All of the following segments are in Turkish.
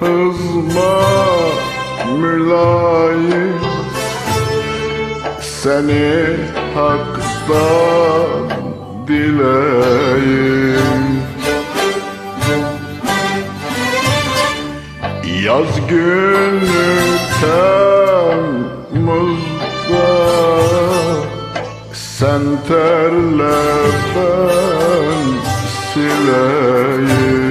hızma mülayim Seni haktan dileyim. Yaz günü Temmuz'da Sen terle ben sileyim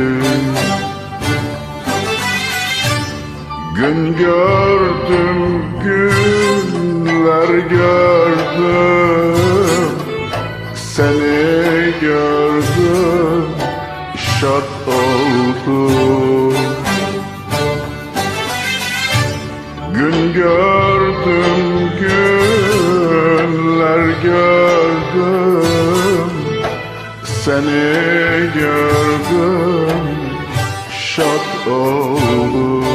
Gün gördüm, günler gördüm. Seni gördüm, şad oldum. Gün gördüm, günler gördüm. Seni gördüm, şad oldum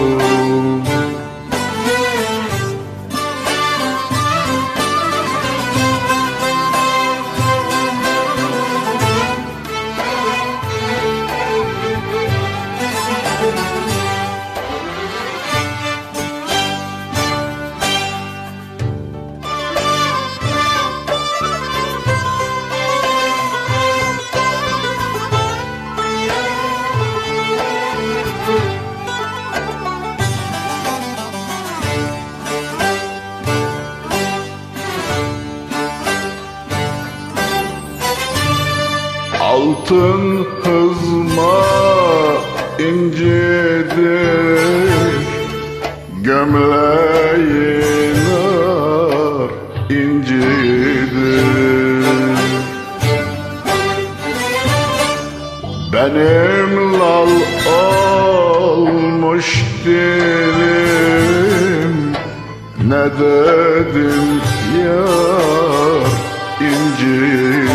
Altın hızma incidir Gömleğin ar incidir. Benim lal olmuş dilim Ne dedim yar incidir